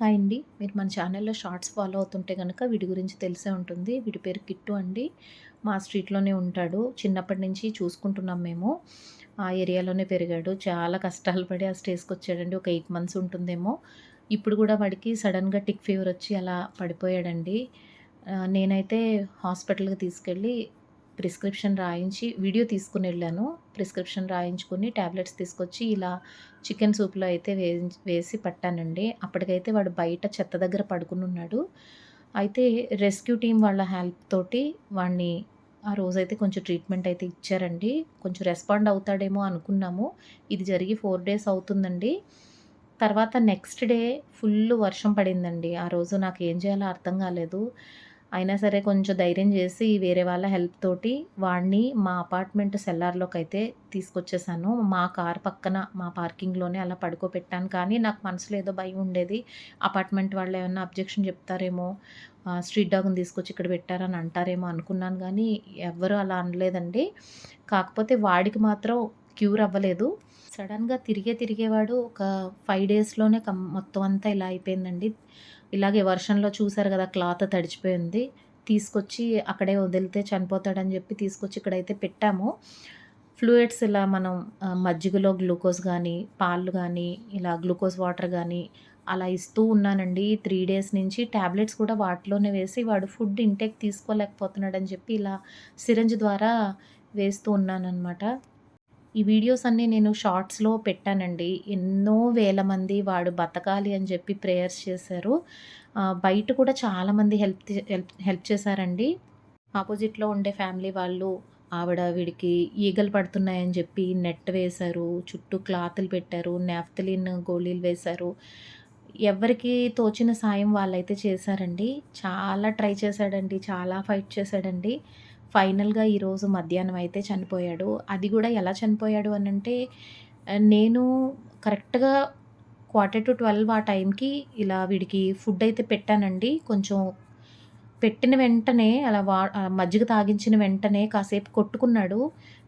Hi అండి. మీరు మన ఛానల్లో షార్ట్స్ ఫాలో అవుతుంటే కనుక వీడి గురించి తెలిసే ఉంటుంది. వీడి పేరు కిట్టు అండి. మా స్ట్రీట్లోనే ఉంటాడు. చిన్నప్పటి నుంచి చూసుకుంటున్నాం మేము. ఆ ఏరియాలోనే పెరిగాడు. చాలా కష్టాలు పడి ఆ స్టేజ్కి వచ్చాడండి. ఒక ఎయిట్ మంత్స్ ఉంటుందేమో. ఇప్పుడు కూడా వాడికి సడన్గా టిక్ ఫీవర్ వచ్చి అలా పడిపోయాడండి. నేనైతే హాస్పిటల్కి తీసుకెళ్ళి ప్రిస్క్రిప్షన్ రాయించి వీడియో తీసుకుని వెళ్ళాను. ప్రిస్క్రిప్షన్ రాయించుకుని ట్యాబ్లెట్స్ తీసుకొచ్చి ఇలా చికెన్ సూప్లో అయితే వే వేసి పట్టానండి. అప్పటికైతే వాడు బయట చెత్త దగ్గర పడుకుని ఉన్నాడు. అయితే రెస్క్యూ టీం వాళ్ళ హెల్ప్ తోటి వాడిని ఆ రోజైతే కొంచెం ట్రీట్మెంట్ అయితే ఇచ్చారండి. కొంచెం రెస్పాండ్ అవుతాడేమో అనుకున్నాము. ఇది జరిగి ఫోర్ డేస్ అవుతుందండి. తర్వాత నెక్స్ట్ డే ఫుల్ వర్షం పడిందండి. ఆ రోజు నాకు ఏం చేయాలో అర్థం కాలేదు. అయినా సరే కొంచెం ధైర్యం చేసి వేరే వాళ్ళ హెల్ప్ తోటి వాడిని మా అపార్ట్మెంట్ సెల్లార్లోకి అయితే తీసుకొచ్చేసాను. మా కార్ పక్కన మా పార్కింగ్లోనే అలా పడుకోబెట్టాను. కానీ నాకు మనసులో ఏదో భయం ఉండేది. అపార్ట్మెంట్ వాళ్ళు ఏమన్నా అబ్జెక్షన్ చెప్తారేమో స్ట్రీట్ డాగ్ని తీసుకొచ్చి ఇక్కడ పెట్టారని అంటారేమో అనుకున్నాను. కానీ ఎవ్వరూ అలా అనలేదండి. కాకపోతే వాడికి మాత్రం క్యూర్ అవ్వలేదు. సడన్గా తిరిగే తిరిగేవాడు ఒక ఫైవ్ డేస్లోనే కం మొత్తం అంతా ఇలా అయిపోయిందండి. ఇలాగే వర్షంలో చూశారు కదా క్లాత్ తడిచిపోయింది. తీసుకొచ్చి అక్కడే వదిలితే చనిపోతాడని చెప్పి తీసుకొచ్చి ఇక్కడైతే పెట్టాము. ఫ్లూయిడ్స్ ఇలా మనం మజ్జిగలో గ్లూకోజ్ కానీ పాలు కానీ ఇలా గ్లూకోజ్ వాటర్ కానీ అలా ఇస్తూ ఉన్నానండి. త్రీ డేస్ నుంచి ట్యాబ్లెట్స్ కూడా వాటిలోనే వేసి వాడు ఫుడ్ ఇంటేక్ తీసుకోలేకపోతున్నాడని చెప్పి ఇలా సిరంజ్ ద్వారా వేస్తూ ఉన్నానన్నమాట. ఈ వీడియోస్ అన్నీ నేను షార్ట్స్లో పెట్టానండి. ఎన్నో వేల మంది వాడు బతకాలి అని చెప్పి ప్రేయర్స్ చేశారు. బయట కూడా చాలామంది హెల్ప్ చే- హెల్ప్ హెల్ప్ చేశారండి. ఆపోజిట్లో ఉండే ఫ్యామిలీ వాళ్ళు ఆవిడ వీడికి ఈగలు పడుతున్నాయని చెప్పి నెట్ వేశారు చుట్టూ క్లాతులు పెట్టారు నాఫ్తలిన్ గోళీలు వేశారు. ఎవరికి తోచిన సాయం వాళ్ళైతే చేశారండి. చాలా ట్రై చేశాడండి చాలా ఫైట్ చేశాడండి. ఫైనల్గా ఈరోజు మధ్యాహ్నం అయితే చనిపోయాడు. అది కూడా ఎలా చనిపోయాడు అని అంటే నేను కరెక్ట్గా క్వార్టర్ టు ట్వెల్వ్ ఆ టైంకి ఇలా వీడికి ఫుడ్ అయితే పెట్టానండి. కొంచెం పెట్టిన వెంటనే అలా వా మజ్జిగ తాగించిన వెంటనే కాసేపు కొట్టుకున్నాడు.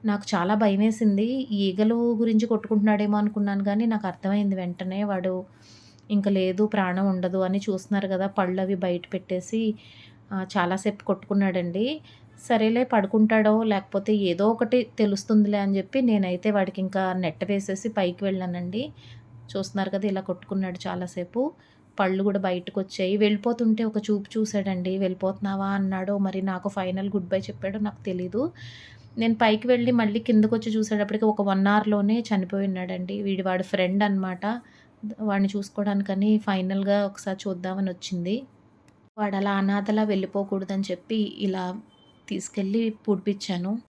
నాకు చాలా భయం వేసింది ఈగలు గురించి కొట్టుకుంటున్నాడేమో అనుకున్నాను కానీ నాకు అర్థమైంది వెంటనే వాడు ఇంకా లేదు ప్రాణం ఉండదు అని చూస్తున్నారు కదా పళ్ళు అవి బయట పెట్టేసి చాలాసేపు కొట్టుకున్నాడండి. సరేలే పడుకుంటాడో లేకపోతే ఏదో ఒకటి తెలుస్తుందిలే అని చెప్పి నేనైతే వాడికి ఇంకా నెట్ వేసేసి పైకి వెళ్ళానండి. చూస్తున్నారు కదా ఇలా కొట్టుకున్నాడు చాలాసేపు. పళ్ళు కూడా బయటకు వచ్చాయి వెళ్ళిపోతుంటే ఒక చూపు చూశాడండి. వెళ్ళిపోతున్నావా? అన్నాడు మరి నాకు ఫైనల్ గుడ్ బై చెప్పాడో నాకు తెలీదు. నేను పైకి వెళ్ళి మళ్ళీ కిందకు వచ్చి చూసేటప్పటికి ఒక వన్ అవర్లోనే చనిపోయి ఉన్నాడండి. వీడి వాడి ఫ్రెండ్ అనమాట వాడిని చూసుకోవడానికని ఫైనల్గా ఒకసారి చూద్దామని వచ్చింది. వాడు అలా అనాథలా వెళ్ళిపోకూడదని చెప్పి ఇలా తీసుకెళ్ళి పూడ్పించాను